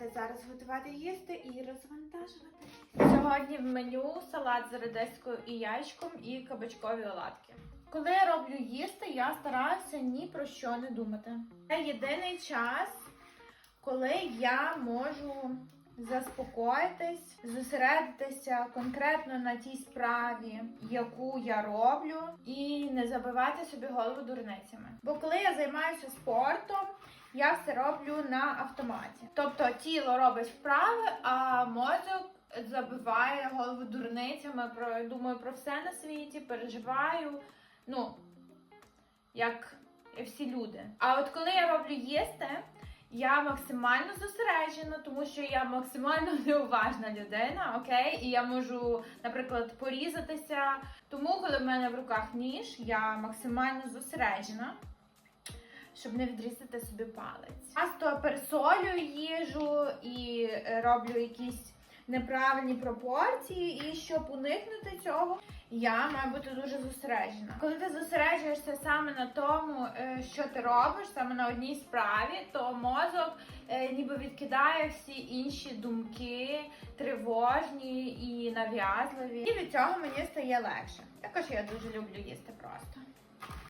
давайте зараз готувати їсти і розвантажувати. Сьогодні в меню салат з редискою і яєчком і кабачкові оладки. Коли я роблю їсти, я стараюся ні про що не думати. Це єдиний час, коли я можу заспокоїтись, зосередитися конкретно на тій справі, яку я роблю, і не забивати собі голову дурницями. Бо коли я займаюся спортом, я все роблю на автоматі. Тобто тіло робить вправи, а мозок забиває голову дурницями. Про думаю про все на світі, переживаю. Ну як всі люди. А от коли я роблю їсти, я максимально зосереджена, тому що я максимально неуважна людина, окей, і я можу, наприклад, порізатися. Тому, коли в мене в руках ніж, я максимально зосереджена. Щоб не відрізати собі палець. Часто пересолюю їжу і е, роблю якісь неправильні пропорції, і щоб уникнути цього, я маю бути дуже зосереджена. Коли ти зосереджуєшся саме на тому, е, що ти робиш, саме на одній справі, то мозок е, ніби відкидає всі інші думки, тривожні і нав'язливі. І від цього мені стає легше. Також я дуже люблю їсти просто.